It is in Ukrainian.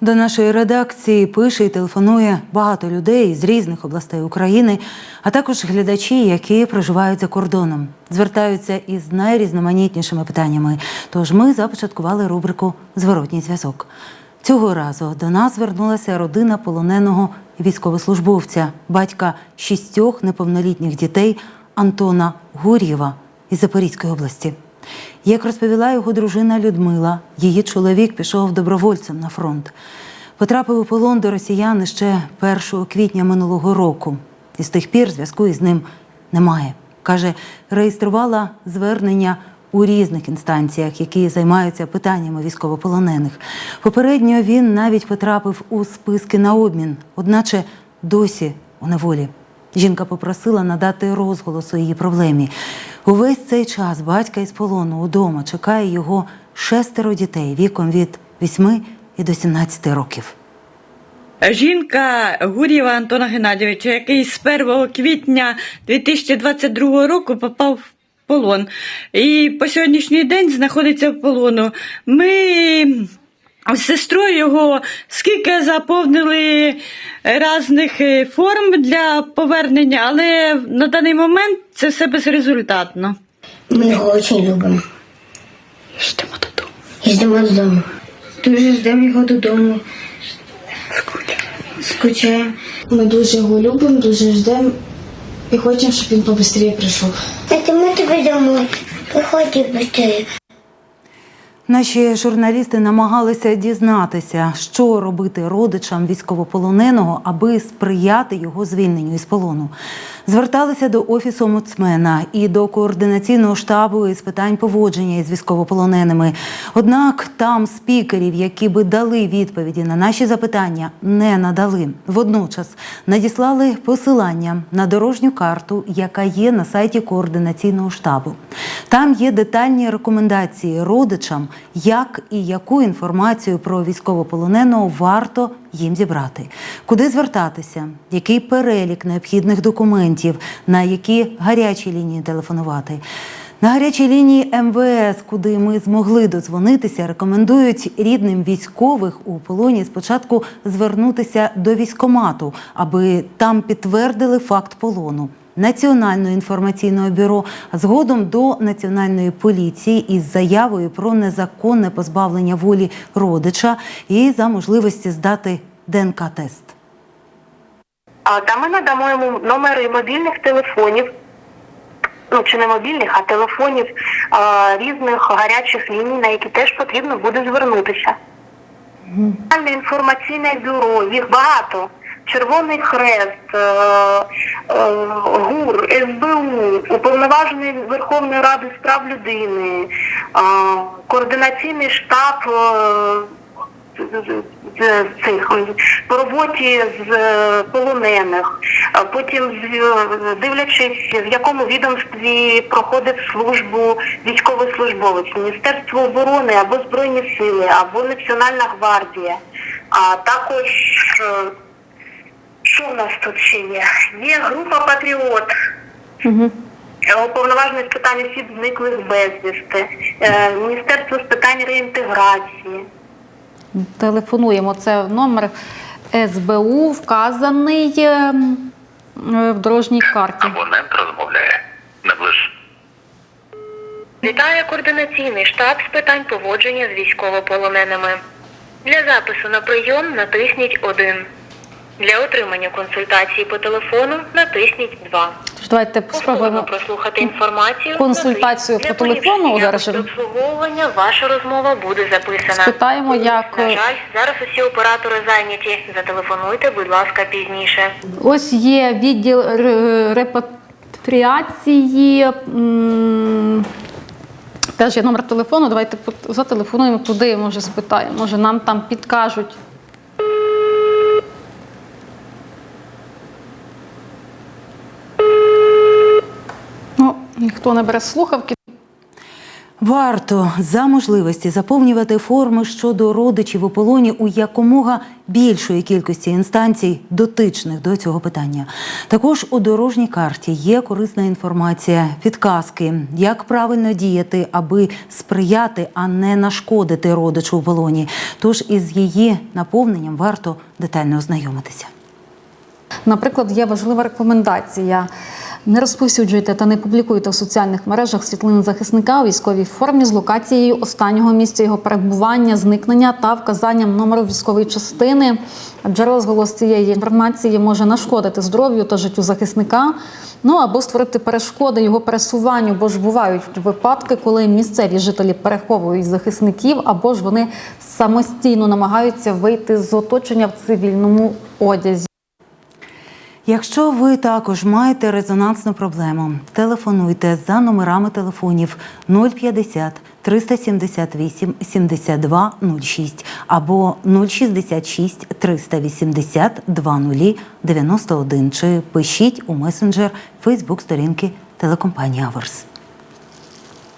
До нашої редакції пише і телефонує багато людей з різних областей України, а також глядачі, які проживають за кордоном, звертаються із найрізноманітнішими питаннями. Тож ми започаткували рубрику Зворотній зв'язок. Цього разу до нас звернулася родина полоненого військовослужбовця, батька шістьох неповнолітніх дітей Антона Гур'єва із Запорізької області. Як розповіла його дружина Людмила, її чоловік пішов добровольцем на фронт. Потрапив у полон до росіян ще 1 квітня минулого року. І з тих пір зв'язку із ним немає. Каже, реєструвала звернення у різних інстанціях, які займаються питаннями військовополонених. Попередньо він навіть потрапив у списки на обмін, одначе досі у неволі. Жінка попросила надати розголос у її проблемі. Увесь цей час батька із полону удома чекає його шестеро дітей віком від 8 і до 17 років. Жінка Гур'єва Антона Геннадійовича, який з 1 квітня 2022 року попав в полон. І по сьогоднішній день знаходиться в полону. Ми з сестрою його скільки заповнили різних е, форм для повернення, але на даний момент це все безрезультатно. Ми його дуже любимо. Йдемо додому. Їздимо додому. Дуже ждемо його додому. Скучаємо. Ми дуже його любимо, дуже ждемо і хочемо, щоб він побыстрее прийшов. Это мы тебе домой. Приходи быстрее. Наші журналісти намагалися дізнатися, що робити родичам військовополоненого, аби сприяти його звільненню із полону. Зверталися до офісу омбудсмена і до координаційного штабу із питань поводження із військовополоненими. Однак там спікерів, які би дали відповіді на наші запитання, не надали. Водночас надіслали посилання на дорожню карту, яка є на сайті координаційного штабу. Там є детальні рекомендації родичам, як і яку інформацію про військовополоненого варто їм зібрати, куди звертатися, який перелік необхідних документів, на які гарячі лінії телефонувати. На гарячій лінії МВС, куди ми змогли дозвонитися, рекомендують рідним військових у полоні спочатку звернутися до військомату, аби там підтвердили факт полону. Національного інформаційного бюро, а згодом до національної поліції із заявою про незаконне позбавлення волі родича і за можливості здати ДНК-тест. А, Та ми надамо йому номери мобільних телефонів, ну чи не мобільних, а телефонів а, різних гарячих ліній, на які теж потрібно буде звернутися. Національне інформаційне бюро, їх багато. Червоний Хрест, е, е, ГУР, СБУ, Уповноважений Верховної Ради з прав людини, е, координаційний штаб цих по роботі з полонених, потім дивлячись, в якому відомстві проходить службу військовослужбовець, Міністерство оборони або Збройні Сили, або Національна гвардія. А також що в нас тут ще є? Є група Патріот. Е, Уповноважений з питань осіб зниклих безвісти, е, Міністерство з питань реінтеграції. Телефонуємо. Це номер СБУ, вказаний ем, е, в дорожній карті. Абонент розмовляє. Наближ. Вітає координаційний штаб з питань поводження з військовополоненими. Для запису на прийом натисніть 1. Для отримання консультації по телефону натисніть 2. Тож давайте спробуємо. прослухати інформацію. Консультацію по телефону зараз обслуговування ваша розмова буде записана. Спитаємо, як- На жаль, зараз усі оператори зайняті. Зателефонуйте, будь ласка, пізніше. Ось є відділ ре- репатріації. Теж є номер телефону. Давайте зателефонуємо туди, може спитаємо. Може нам там підкажуть. Ну, ніхто не бере слухавки. Варто за можливості заповнювати форми щодо родичів у полоні у якомога більшої кількості інстанцій, дотичних до цього питання. Також у дорожній карті є корисна інформація, підказки, як правильно діяти, аби сприяти, а не нашкодити родичу у полоні. Тож із її наповненням варто детально ознайомитися. Наприклад, є важлива рекомендація. Не розповсюджуйте та не публікуйте в соціальних мережах світлин захисника у військовій формі з локацією останнього місця його перебування, зникнення та вказанням номеру військової частини. Адже розголос цієї інформації може нашкодити здоров'ю та життю захисника, ну або створити перешкоди його пересуванню, бо ж бувають випадки, коли місцеві жителі переховують захисників, або ж вони самостійно намагаються вийти з оточення в цивільному одязі. Якщо ви також маєте резонансну проблему, телефонуйте за номерами телефонів 050 378 72 06 або 066 380 20 91 чи пишіть у месенджер Фейсбук сторінки телекомпанії Аверс.